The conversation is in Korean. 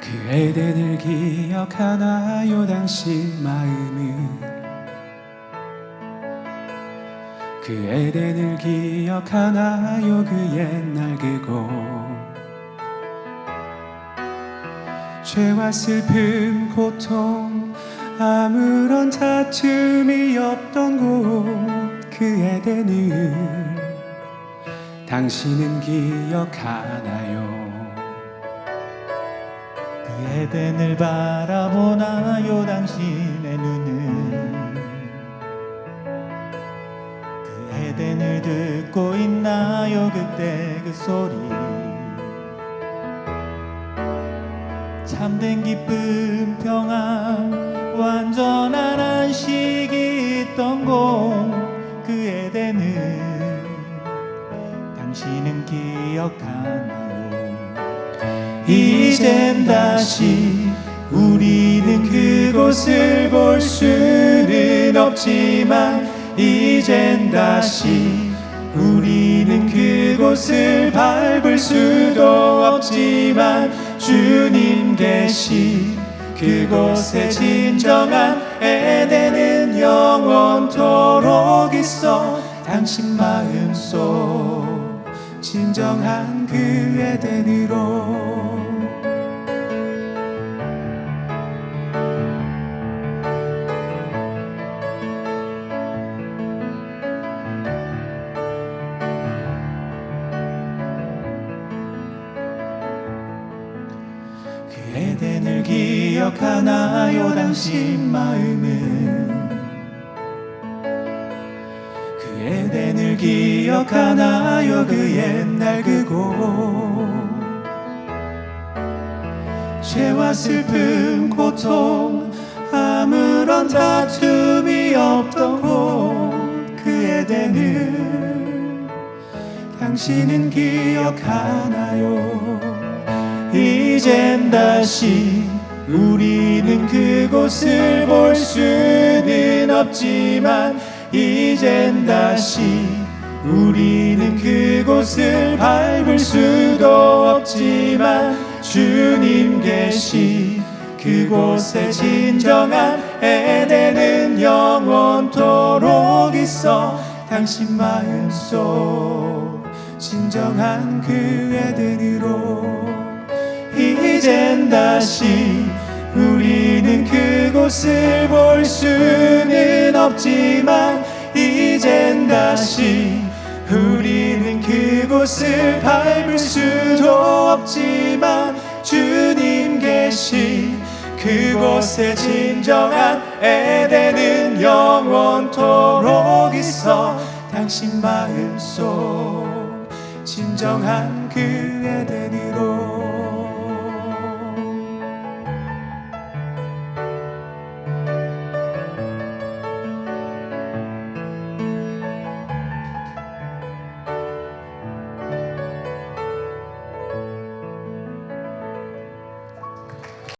그 에덴을 기억하나요 당신 마음은? 그 에덴을 기억하나요 그 옛날 그곳? 죄와 슬픔 고통 아무런 다툼이 없던 곳 그 에덴을 당신은 기억하나요? 그 에덴을 바라보나요 당신의 눈은 그 에덴을 듣고 있나요 그때 그 소리. 참된 기쁨 평안 완전한 안식이 있던 곳 그 에덴을 당신은 기억하나요 이젠 다시 우리는 그곳을 볼 수는 없지만 이젠 다시 우리는 그곳을 밟을 수도 없지만 주님 계신 그곳에 진정한 에덴은 영원토록 있어 당신 마음속 진정한 그 에덴으로 기억하나요 당신 마음은? 그 에덴을 기억하나요 그 옛날 그곳? 죄와 슬픔 고통 아무런 다툼이 없던 곳. 그 에덴을 당신은 기억하나요? 이젠 다시 우리는 그곳을 볼 수는 없지만 이젠 다시 우리는 그곳을 밟을 수도 없지만 주님 계신 그곳에 진정한 에덴은 영원토록 있어 당신 마음속 진정한 그 에덴으로 이젠 다시 우리는 그곳을 볼 수는 없지만 이젠 다시 우리는 그곳을 밟을 수도 없지만 주님 계신 그곳에 진정한 에덴은 영원토록 있어 당신 마음속 진정한 그 에덴으로